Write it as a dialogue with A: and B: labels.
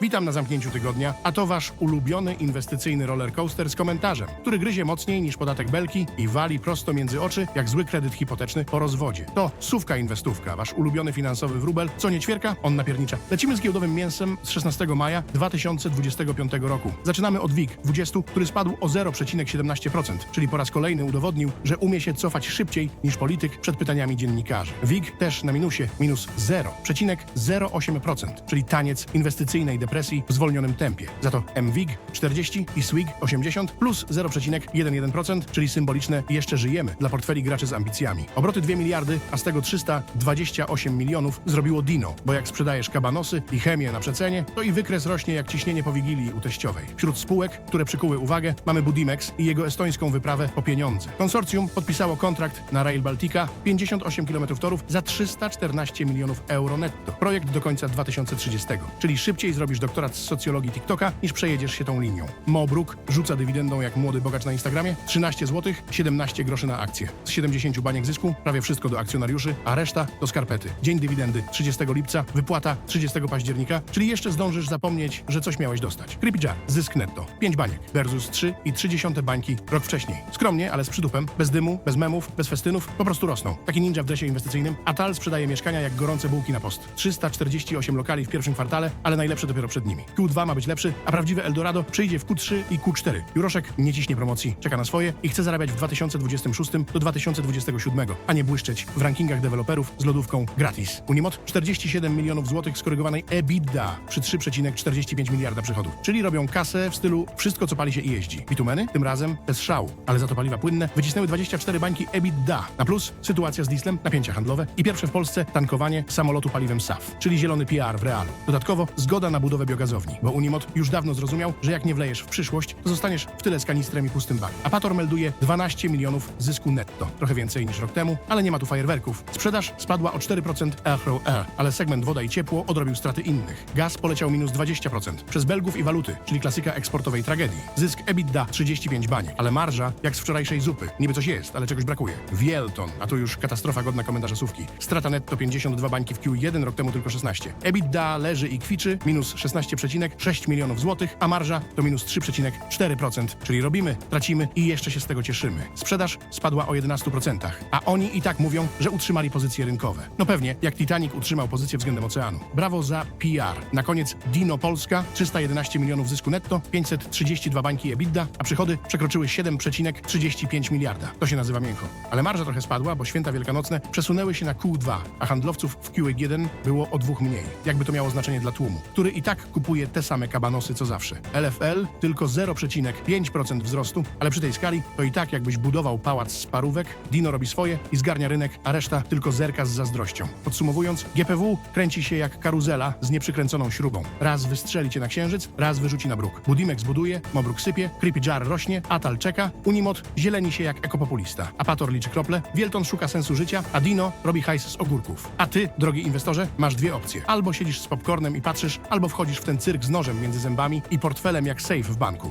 A: Witam na zamknięciu tygodnia, a to wasz ulubiony inwestycyjny roller coaster z komentarzem, który gryzie mocniej niż podatek belki i wali prosto między oczy jak zły kredyt hipoteczny po rozwodzie. To Sówka Inwestówka, wasz ulubiony finansowy wróbel. Co nie ćwierka, on napiernicza. Lecimy z giełdowym mięsem z 16 maja 2025 roku. Zaczynamy od WIG 20, który spadł o 0,17%, czyli po raz kolejny udowodnił, że umie się cofać szybciej niż polityk przed pytaniami dziennikarzy. WIG też na minusie, minus 0,08%, czyli taniec inwestycyjnej depresji w zwolnionym tempie. Za to MWIG 40 i SWIG 80 plus 0,11%, czyli symboliczne jeszcze żyjemy dla portfeli graczy z ambicjami. Obroty 2 miliardy, a z tego 328 milionów zrobiło Dino, bo jak sprzedajesz kabanosy i chemię na przecenie, to i wykres rośnie jak ciśnienie po wigilii u teściowej. Wśród spółek, które przykuły uwagę, mamy Budimex i jego estońską wyprawę po pieniądze. Konsorcjum podpisało kontrakt na Rail Baltica 58 km torów za 314 milionów euro netto. Projekt do końca 2030, czyli szybciej zrobisz doktorat z socjologii TikToka niż przejedziesz się tą linią. Mobruk rzuca dywidendą jak młody bogacz na Instagramie 13 zł, 17 groszy na akcję. Z 70 baniek zysku prawie wszystko do akcjonariuszy, a reszta do skarpety. Dzień dywidendy 30 lipca, wypłata 30 października, czyli jeszcze zdążysz zapomnieć, że coś miałeś dostać. Creepy Jar, zysk netto 5 baniek versus 3,3 bańki rok wcześniej. Skromnie, ale z przytupem, bez dymu, bez memów, bez festynów, po prostu rosną. Taki ninja w dresie inwestycyjnym. Atal sprzedaje mieszkania jak gorące bułki na post. 348 lokali w pierwszym kwartale, ale najlepsze dopiero przed nimi. Q2 ma być lepszy, a prawdziwe Eldorado przyjdzie w Q3 i Q4. Juroszek nie ciśnie promocji, czeka na swoje i chce zarabiać w 2026 do 2027, a nie błyszczeć w rankingach deweloperów z lodówką gratis. Unimot 47 milionów złotych skorygowanej EBITDA przy 3,45 miliarda przychodów. Czyli robią kasę w stylu wszystko co pali się i jeździ. Bitumeny tym razem bez szału, ale za to paliwa płynne wycisnęły 24 bańki EBITDA. Na plus sytuacja z dieslem, napięcia handlowe i pierwsze w Polsce tankowanie samolotu paliwem SAF, czyli zielony PR w realu. Dodatkowo zgoda na budowę biogazowni, bo Unimot już dawno zrozumiał, że jak nie wlejesz w przyszłość, to zostaniesz w tyle z kanistrem i pustym bakiem. Apator melduje 12 milionów zysku netto, trochę więcej niż rok temu, ale nie ma tu fajerwerków. Sprzedaż spadła o 4% Air Air, ale segment woda i ciepło odrobił straty innych. Gaz poleciał minus 20% przez Belgów i waluty, czyli klasyka eksportowej tragedii. Zysk EBITDA 35 baniek, ale marża jak z wczorajszej zupy. Niby coś jest, ale czegoś brakuje. Wielton, a tu już katastrofa godna komentarza sówki. Strata netto 52 bańki w Q1, rok temu tylko 16. EBITDA leży i kwiczy, minus 16,6 milionów złotych, a marża to minus 3,4%, czyli robimy, tracimy i jeszcze się z tego cieszymy. Sprzedaż spadła o 11%, a oni i tak mówią, że utrzymali pozycje rynkowe. No pewnie, jak Titanic utrzymał pozycję względem oceanu. Brawo za PR. Na koniec Dino Polska, 311 milionów zysku netto, 532 bańki EBITDA, a przychody przekroczyły 7,35 miliarda. To się nazywa miękko. Ale marża trochę spadła, bo święta wielkanocne przesunęły się na Q2, a handlowców w Q1 było o dwóch mniej. Jakby to miało znaczenie dla tłumu, który i tak kupuje te same kabanosy co zawsze. LFL tylko 0,5% wzrostu, ale przy tej skali to i tak jakbyś budował pałac z parówek, Dino robi swoje i zgarnia rynek, a reszta tylko zerka z zazdrością. Podsumowując, GPW kręci się jak karuzela z nieprzykręconą śrubą. Raz wystrzeli cię na księżyc, raz wyrzuci na bruk. Budimek zbuduje, Mobruk sypie, Creepy Jar rośnie, Atal czeka, Unimot zieleni się jak ekopopulista. Apator liczy krople, Wielton szuka sensu życia, a Dino robi hajs z ogórków. A ty, drogi inwestorze, masz dwie opcje. Albo siedzisz z popcornem i patrzysz, albo wchodzisz w ten cyrk z nożem między zębami i portfelem jak safe w banku.